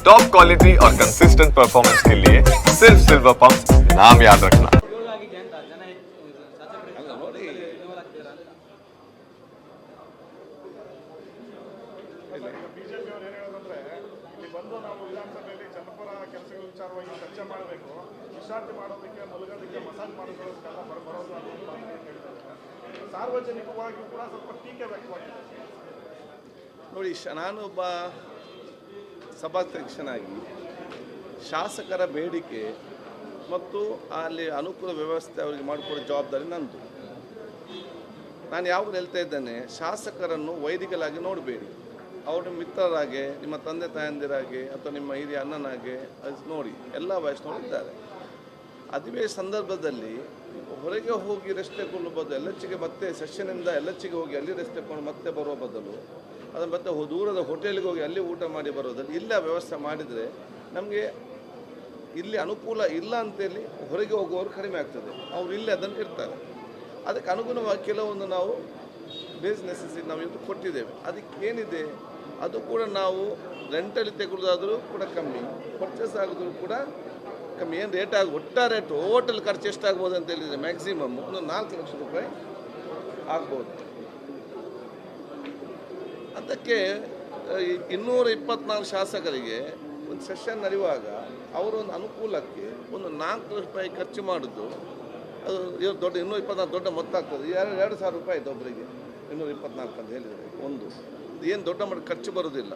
Top quality और consistent performance के लिए सिर्फ सिल्वर पंप नाम याद रखना ಆಗಿದೆ ಅಂತ ಜನ ಹೆಚ್ಚು ಅಲ್ಲ ನೋಡಿ ಇನ್ವಾಲ್ವ್ ಆಗ್ತೀರಾ ಅಂತ ಬಿಜೆಪಿ ಅವರು ಏನು ಹೇಳೋದಂದ್ರೆ ಇಲ್ಲಿ ಬಂದು ನಾವು ವಿಧಾನಸಭೆಯಲ್ಲಿ ಜನಪರ ಕೆಲಸಗಳ ವಿಚಾರವಾಗಿ ಚರ್ಚೆ ಮಾಡಬೇಕು ವಿಶ್ರಾಂತಿ ಮಾಡೋದಕ್ಕೆ ಮಲಗೋದಕ್ಕೆ ಮಸಾಜ್ ಮಾಡೋದಕ್ಕೆಲ್ಲ ಬರ ಬರೋದು ಅನ್ನೋ ಒಂದು ಮಾತನ್ನ ಹೇಳ್ತಾರೆ ಸಾರ್ವಜನಿಕವಾಗಿಯೂ ಕೂಡ ಸ್ವಲ್ಪ ಟೀಕೆ ವ್ಯಕ್ತವಾಗಿದೆ ನೋಡಿ ಶ ನಾನೊಬ್ಬ ಸಭಾಧ್ಯಕ್ಷನಾಗಿ ಶಾಸಕರ ಬೇಡಿಕೆ ಮತ್ತು ಅಲ್ಲಿ ಅನುಕೂಲ ವ್ಯವಸ್ಥೆ ಅವರಿಗೆ ಮಾಡಿಕೊಡೋ ಜವಾಬ್ದಾರಿ ನಂದು. ನಾನು ಯಾವಾಗಲೂ ಹೇಳ್ತಾ ಇದ್ದೇನೆ, ಶಾಸಕರನ್ನು ವೈದಿಕಲಾಗಿ ನೋಡಬೇಡಿ. ಅವರು ನಿಮ್ಮ ಮಿತ್ರರಾಗೆ, ನಿಮ್ಮ ತಂದೆ ತಾಯಂದಿರಾಗೆ ಅಥವಾ ನಿಮ್ಮ ಹಿರಿಯ ಅಣ್ಣನಾಗೆ ಅದು ನೋಡಿ, ಎಲ್ಲ ವಯಸ್ಸು ಇದ್ದಾರೆ ಅದುವೇ ಸಂದರ್ಭದಲ್ಲಿ ಹೊರಗೆ ಹೋಗಿ ರೆಸ್ಟ್ ತಗೊಳ್ಳೋ ಬದಲು, ಎಲ್ಲಚ್ಚಿಗೆ ಮತ್ತೆ ಸೆಷನಿಂದ ಎಲ್ಲಚ್ಚಿಗೆ ಹೋಗಿ ಅಲ್ಲಿ ರೆಸ್ಟ್ ತಗೊಂಡು ಮತ್ತೆ ಬರುವ ಬದಲು ಅದನ್ನು ಮತ್ತೆ ದೂರದ ಹೋಟೆಲ್ಗೆ ಹೋಗಿ ಅಲ್ಲಿ ಊಟ ಮಾಡಿ ಬರೋದಲ್ಲಿ ಇಲ್ಲ ವ್ಯವಸ್ಥೆ ಮಾಡಿದರೆ ನಮಗೆ ಇಲ್ಲಿ ಅನುಕೂಲ ಇಲ್ಲ ಅಂತೇಳಿ ಹೊರಗೆ ಹೋಗುವವರು ಕಡಿಮೆ ಆಗ್ತದೆ. ಅವ್ರು ಇಲ್ಲಿ ಅದನ್ನು ಇರ್ತಾರೆ. ಅದಕ್ಕೆ ಅನುಗುಣವಾಗಿ ಕೆಲವೊಂದು ನಾವು ಬೇಸ್ನೆಸ್ಸಸ್ ನಾವು ಇವತ್ತು ಕೊಟ್ಟಿದ್ದೇವೆ. ಅದಕ್ಕೆ ಏನಿದೆ? ಅದು ಕೂಡ ನಾವು ರೆಂಟಲ್ಲಿ ತೆಗೊಳ್ಳೋದಾದರೂ ಕೂಡ ಕಮ್ಮಿ ಪರ್ಚೇಸ್ ಆಗೋದ್ರು ಕೂಡ ಕಮ್ಮಿ. ಏನು ರೇಟ್ ಆಗಿ ಒಟ್ಟಾರೆ ಟೋಟಲ್ ಖರ್ಚು ಎಷ್ಟಾಗ್ಬೋದು ಅಂತ ಹೇಳಿದರೆ ಮ್ಯಾಕ್ಸಿಮಮ್ ಒಂದು ನಾಲ್ಕು ಲಕ್ಷ ರೂಪಾಯಿ ಆಗ್ಬೋದು. ಅದಕ್ಕೆ ಇನ್ನೂರ ಇಪ್ಪತ್ನಾಲ್ಕು ಶಾಸಕರಿಗೆ ಒಂದು ಸೆಷನ್ ನಡೆಯುವಾಗ ಅವರೊಂದು ಅನುಕೂಲಕ್ಕೆ ಒಂದು ನಾಲ್ಕು ರೂಪಾಯಿ ಖರ್ಚು ಮಾಡಿದ್ದು ಅದು ದೊಡ್ಡ ಇನ್ನೂರ ಇಪ್ಪತ್ನಾಲ್ಕು ದೊಡ್ಡ ಮೊತ್ತ ಆಗ್ತದೆ. ಎರಡು ಎರಡು ಸಾವಿರ ರೂಪಾಯಿ ಆಯ್ತು ಒಬ್ಬರಿಗೆ ಇನ್ನೂರ ಇಪ್ಪತ್ನಾಲ್ಕು ಅಂತ ಹೇಳಿದರೆ ಒಂದು. ಏನು ದೊಡ್ಡ ಮಟ್ಟ ಖರ್ಚು ಬರೋದಿಲ್ಲ.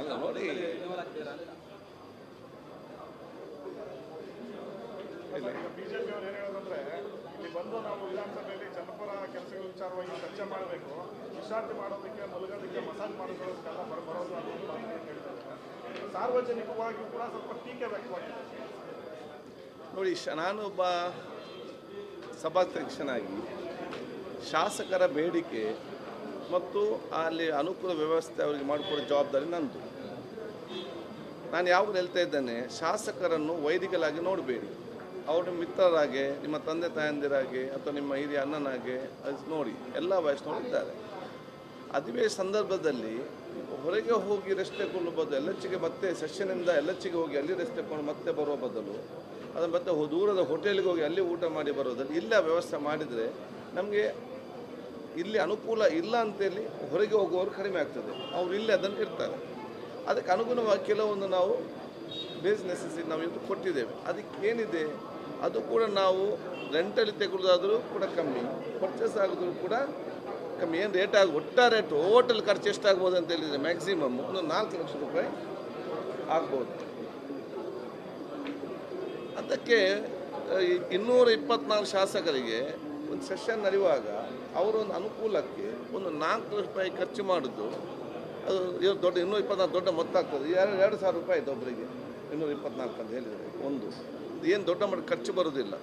ಅಲ್ಲ ನೋಡಿ. ಬಿಜೆಪಿ ಅವರು ಏನು ಹೇಳೋದಂದ್ರೆ ಇಲ್ಲಿ ಬಂದು ನಾವು ವಿಧಾನಸಭೆಯಲ್ಲಿ ಜನಪರ ಕೆಲಸಗಳ ವಿಚಾರವಾಗಿ ಚರ್ಚೆ ಮಾಡಬೇಕು ವಿಶ್ರಾಂತಿ ಮಾಡೋದಕ್ಕೆ ಮಲಗೋದಕ್ಕೆ ಮಸಾಜ್ ಮಾಡೋದಕ್ಕೆಲ್ಲ ಬರ ಬರೋದು ಅಂತ ಸಾರ್ವಜನಿಕವಾಗಿ ಕೂಡ ಸ್ವಲ್ಪ ಟೀಕೆ ವ್ಯಕ್ತವಾಗಿದೆ. ನೋಡಿ ನಾನು ಒಬ್ಬ ಸಭಾಧ್ಯಕ್ಷನಾಗಿ ಶಾಸಕರ ಬೇಡಿಕೆ ಮತ್ತು ಅಲ್ಲಿ ಅನುಕೂಲ ವ್ಯವಸ್ಥೆ ಅವರಿಗೆ ಮಾಡಿಕೊಡೋ ಜವಾಬ್ದಾರಿ ನಂದು. ನಾನು ಯಾವಾಗಲೂ ಹೇಳ್ತಾ ಇದ್ದೇನೆ ಶಾಸಕರನ್ನು ವೈದಿಕಲಾಗಿ ನೋಡಬೇಡಿ. ಅವರು ನಿಮ್ಮ ಮಿತ್ರರಾಗೆ, ನಿಮ್ಮ ತಂದೆ ತಾಯಂದಿರಾಗೆ ಅಥವಾ ನಿಮ್ಮ ಹಿರಿಯ ಅಣ್ಣನಾಗೆ, ಅದು ನೋಡಿ, ಎಲ್ಲ ವಯಸ್ಸಿನವರು ಇದ್ದಾರೆ. ಅದುವೇ ಸಂದರ್ಭದಲ್ಲಿ ಹೊರಗೆ ಹೋಗಿ ರೆಸ್ಟ್ ತಗೊಳ್ಳೋ ಬದಲು ಎಲ್ಲಚ್ಚಿಗೆ ಮತ್ತೆ ಸೆಷನಿಂದ ಎಲ್ಲಚ್ಚಿಗೆ ಹೋಗಿ ಅಲ್ಲಿ ರೆಸ್ಟ್ ತಗೊಂಡು ಮತ್ತೆ ಬರುವ ಬದಲು ಅದನ್ನು ಮತ್ತೆ ದೂರದ ಹೋಟೆಲ್ಗೆ ಹೋಗಿ ಅಲ್ಲಿ ಊಟ ಮಾಡಿ ಬರೋದಲ್ಲಿ ಇಲ್ಲೇ ವ್ಯವಸ್ಥೆ ಮಾಡಿದರೆ ನಮಗೆ ಇಲ್ಲಿ ಅನುಕೂಲ ಇಲ್ಲ ಅಂತೇಳಿ ಹೊರಗೆ ಹೋಗುವವರು ಕಡಿಮೆ ಆಗ್ತದೆ. ಅವ್ರು ಇಲ್ಲಿ ಅದನ್ನು ಇರ್ತಾರೆ. ಅದಕ್ಕೆ ಅನುಗುಣವಾಗಿ ಕೆಲವೊಂದು ನಾವು ಬೇಸ್ ನೆಸೆಸಿಟಿ ನಾವು ಇವತ್ತು ಕೊಟ್ಟಿದ್ದೇವೆ. ಅದಕ್ಕೆ ಏನಿದೆ? ಅದು ಕೂಡ ನಾವು ರೆಂಟಲ್ಲಿ ತೆಗೊಳ್ಳೋದಾದರೂ ಕೂಡ ಕಮ್ಮಿ. ಪರ್ಚೇಸ್ ಆಗೋದ್ರು ಕೂಡ ಕಮ್ಮಿ. ಏನು ರೇಟ್ ಆಗಿ ಒಟ್ಟಾರೆ ಟೋಟಲ್ ಖರ್ಚು ಎಷ್ಟಾಗ್ಬೋದು ಅಂತ ಹೇಳಿದರೆ ಮ್ಯಾಕ್ಸಿಮಮ್ ಒಂದು ನಾಲ್ಕು ಲಕ್ಷ ರೂಪಾಯಿ ಆಗ್ಬೋದು. ಅದಕ್ಕೆ ಇನ್ನೂರ ಇಪ್ಪತ್ನಾಲ್ಕು ಶಾಸಕರಿಗೆ ಒಂದು ಸೆಷನ್ ನಡೆಯುವಾಗ ಅವರೊಂದು ಅನುಕೂಲಕ್ಕೆ ಒಂದು ನಾಲ್ಕು ಲಕ್ಷ ರೂಪಾಯಿ ಖರ್ಚು ಮಾಡಿದ್ದು ಅದು ದೊಡ್ಡ, ಇನ್ನೂರ ಇಪ್ಪತ್ನಾಲ್ಕು ದೊಡ್ಡ ಮೊತ್ತ ಆಗ್ತದೆ. ಎರಡು ಎರಡು ಸಾವಿರ ರೂಪಾಯಿ ಆಯ್ತು ಒಬ್ಬರಿಗೆ ಇನ್ನೂರ ಇಪ್ಪತ್ನಾಲ್ಕು ಅಂತ ಹೇಳಿದರೆ ಒಂದು. ಏನು ದೊಡ್ಡ ಮಟ್ಟ ಖರ್ಚು ಬರೋದಿಲ್ಲ